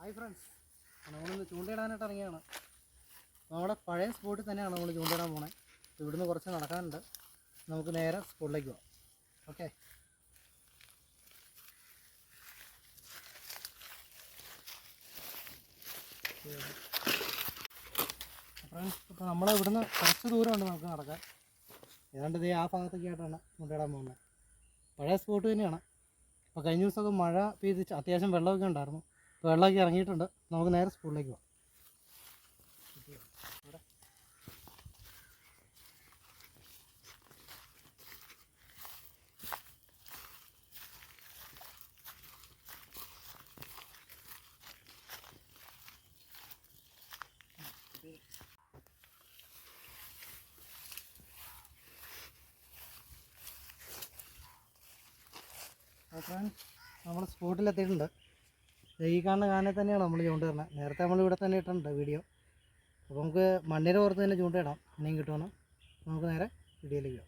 Hi friends നമ്മളിന്ന് ചൂണ്ടയിടാനായിട്ട് ഇറങ്ങിയാണ്. നമ്മുടെ പഴയ സ്പോട്ടിൽ തന്നെയാണ് നമ്മൾ ചൂണ്ടയിടാൻ പോണേ. ഇവിടുന്ന് കുറച്ച് നടക്കാനുണ്ട്. നമുക്ക് നേരെ സ്പോട്ടിലേക്ക് പോകാം ഓക്കെ ഫ്രണ്ട്സ് ഇപ്പോൾ നമ്മൾ ഇവിടുന്ന് കുറച്ച് ദൂരമുണ്ട് നമുക്ക് നടക്കാൻ. ഏതാണ്ട് ഇതേ ആ ഭാഗത്തൊക്കെ ആയിട്ടാണ് ചൂണ്ടയിടാൻ പോകുന്നത് പഴയ സ്പോട്ട് തന്നെയാണ്. അപ്പോൾ കഴിഞ്ഞ ദിവസമൊക്കെ മഴ പെയ്ത് ച- അത്യാവശ്യം വെള്ളമൊക്കെ ഉണ്ടായിരുന്നു. വെള്ളമൊക്കെ ഇറങ്ങിയിട്ടുണ്ട്. നമുക്ക് നേരെ സ്കൂളിലേക്ക് പോകാം ഫ്രണ്ട്സ് നമ്മൾ സ്പോട്ടിലെത്തിയിട്ടുണ്ട്. ഈ കാണുന്ന കാനെ തന്നെയാണ് നമ്മൾ ചൂണ്ടിടുന്നത് നേരത്തെ നമ്മൾ ഇവിടെ തന്നെ ഇട്ടിട്ടുണ്ട് വീഡിയോ. അപ്പോൾ നമുക്ക് മണ്ണിര ഓർത്ത് തന്നെ ചൂണ്ടയിടാം. ഇനിയും കിട്ടുമെന്ന്. നമുക്ക് നേരെ വീഡിയോയിലേക്ക്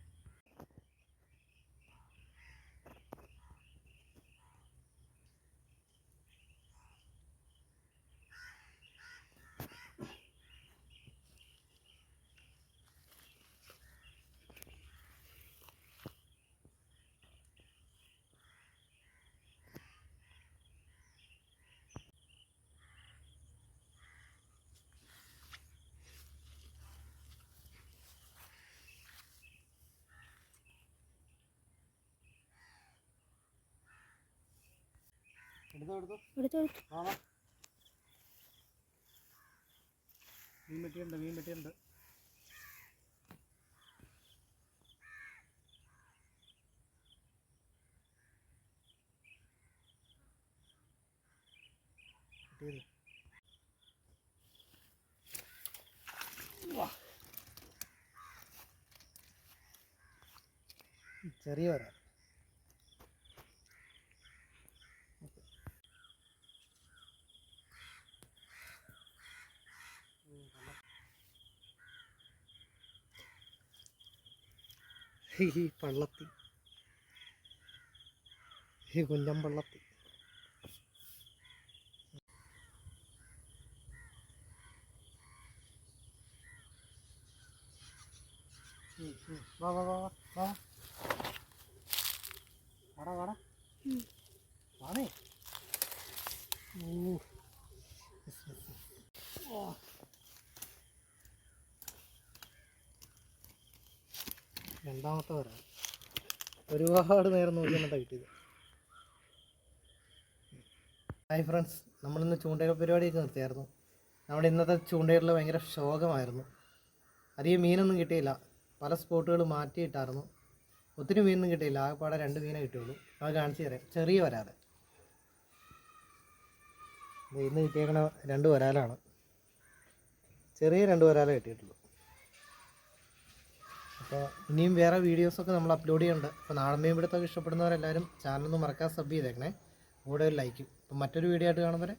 മീൻ വെട്ടിയുണ്ട് മീൻ വെട്ടിയുണ്ട് കിട്ടിയത്. വാ. ചെറിയ വരാ. ഈ പള്ളത്തി ഈ കുഞ്ഞം പള്ളത്തി. വാ വാ വാടാ വാടാ വാണേ. ഓ. രണ്ടാമത്തെ വരാ ഒരുപാട് നേരം നോക്കി എന്നിട്ടാണ് കിട്ടിയത്. ഹായ് ഫ്രണ്ട്സ് നമ്മളിന്ന് ചൂണ്ടയിൽ പരിപാടിയൊക്കെ നിർത്തിയായിരുന്നു. നമ്മുടെ ഇന്നത്തെ ചൂണ്ടയിലുള്ള ഭയങ്കര ശോകമായിരുന്നു. അധികം മീനൊന്നും കിട്ടിയില്ല. പല സ്പോട്ടുകൾ മാറ്റിയിട്ടായിരുന്നു. ഒത്തിരി മീനൊന്നും കിട്ടിയില്ല. ആകെപ്പാടെ രണ്ട് മീനേ കിട്ടിയുള്ളൂ. അത് കാണിച്ചു തരാം. ചെറിയ വരാതെ ഇന്ന് കിട്ടിയേക്കണ രണ്ട് വരാലാണ്. ചെറിയ രണ്ട് വരാലേ കിട്ടിയിട്ടുള്ളൂ. അപ്പോൾ ഇനിയും വേറെ വീഡിയോസൊക്കെ നമ്മൾ അപ്ലോഡ് ചെയ്യുന്നുണ്ട് അപ്പോൾ നാടൻ മീൻ പിടുത്തമൊക്കെ ഇഷ്ടപ്പെടുന്നവരെല്ലാവരും ചാനലൊന്നും മറക്കാൻ സബ് ചെയ്തേക്കണേ. കൂടെ ഒരു ലൈക്കും അപ്പോൾ മറ്റൊരു വീഡിയോ ആയിട്ട് കാണുമ്പോൾ